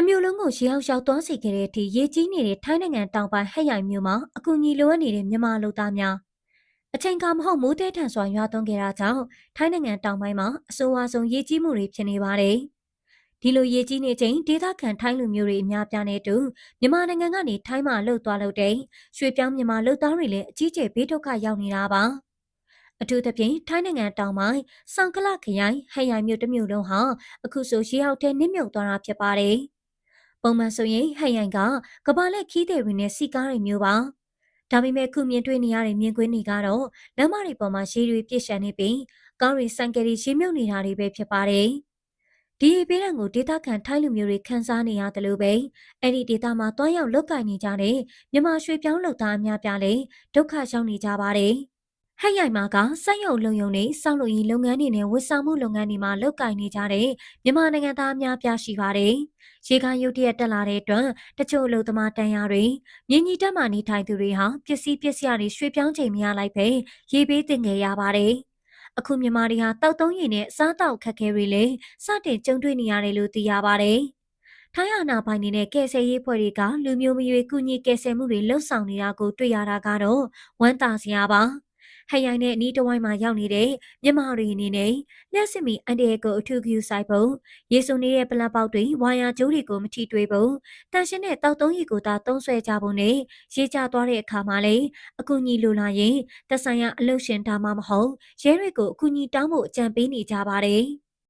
တမျိုးလုံးကိုရေအောင်ရောက်သွားစေခဲ့တဲ့အထိရေကြီးနေတဲ့ထိုင်းနိုင်ငံတောင်ပိုင်းဟက်ရိုင်မြို့မှာအကူအညီလိုအပ်နေတဲ့မြန်မာလူသားများအချိန်ကမဟုတ်မိုးတဲထန်စွာရွာသွန်းခဲ့တာကြောင့်ထိုင်းနိုင်ငံတောင်ပိုင်းမှာအဆိုးအဝါဆုံးရေကြီးမှုတွေဖြစ်နေပါတယ်။ဒီလိုရေကြီးနေချိန်ဒေသခံထိုင်းလူမျိုးတွေအများပြားနဲ့အတူမြန်မာနိုင်ငံကနေထိုင်းမှာလှုပ်သွားလို့တဲ့ရွှေပြောင်းမြန်မာလူသားတွေလည်းအကြီးကျယ်ဘေးဒုက္ခရောက်နေတာပါ။အထူးသဖြင့်ထိုင်းနိုင်ငံတောင်ပိုင်းစံကလခရိုင်ဟက်ရိုင်မြို့တစ်မြို့လုံးဟာအခုဆိုရေဟောက်ထဲနစ်မြုပ်သွားတာဖြစ်ပါတယ်။ ပုံမှန်ဆိုရင်ဟန်ရိုင်ကကဘာလက်ခီးတဲ့တွေနဲ့စီကားတွေမျိုးပါဒါပေမဲ့ခုမြင်တွေ့နေရတဲ့မြင်ကွင်းတွေကတော့လမ်းမတွေပေါ်မှာရေတွေပြည့်ရှံနေပြီးကားတွေဆိုင်ကယ်တွေရေမြုပ်နေတာတွေပဲဖြစ်ပါတယ်ဒီပေးရန်ကိုဒေသခံထိုင်းလူမျိုးတွေခန်းစားနေရတယ်လို့ပဲအဲ့ဒီဒေသမှာတွားရောက်လောက်ကင်နေကြတဲ့မြန်မာရွှေပြောင်းလုပ်သားအများပြားလည်းဒုက္ခရောက်နေကြပါတယ် ဟက်ရိုင်မာကစိုက်ရုံလုံယုံနဲ့စောက်လို့ရင်လုပ်ငန်းတွေနဲ့ဝန်ဆောင်မှုလုပ်ငန်းတွေမှာလုပ်ကိုင်နေကြတဲ့မြန်မာနိုင်ငံသားအများပြားရှိပါတယ်။ရေကားရုတ်တရက်တက်လာတဲ့အတွက်တချို့အလုပ်သမားတန်ရာတွေမြင်းကြီးတက်မှနေထိုင်သူတွေဟာပစ္စည်းပစ္စည်းတွေရွှေ့ပြောင်းချိန်မရလိုက်ပဲရေပေးတင်ခဲ့ရပါတယ်။အခုမြန်မာတွေဟာတောက်သုံးရည်နဲ့စားတောက်ခက်ခဲတွေလည်းစတင်ကြုံတွေ့နေရတယ်လို့သိရပါတယ်။ထိုင်းအာဏာပိုင်တွေနဲ့ကယ်ဆယ်ရေးဖွဲ့တွေကလူမျိုးမရွေးကူညီကယ်ဆယ်မှုတွေလှုပ်ဆောင်နေတာကိုတွေ့ရတာကတော့ဝမ်းသာစရာပါ။ ဟန်ရိုင်နဲ့နီးတဝိုင်းမှာရောက်နေတဲ့မြန်မာတွေအနေနဲ့လျှက်စစ်မီအန်ဒီရဲ့ကိုအထူးဂယူဆိုင်ဖို့ရေစုံနေတဲ့ပလတ်ပေါက်တွေဝါယာကျိုးတွေကိုမထိတွေးဖို့တန်ရှင်းတဲ့တောက်သုံးရီကိုသာသုံးဆွဲကြဖို့နဲ့ရေချသွားတဲ့အခါမှာလည်းအကူအညီလိုလာရင်သက်ဆိုင်ရာအလုပ်ရှင်ဒါမှမဟုတ်ရဲတွေကိုအကူအညီတောင်းဖို့အကြံပေးနေကြပါတယ်။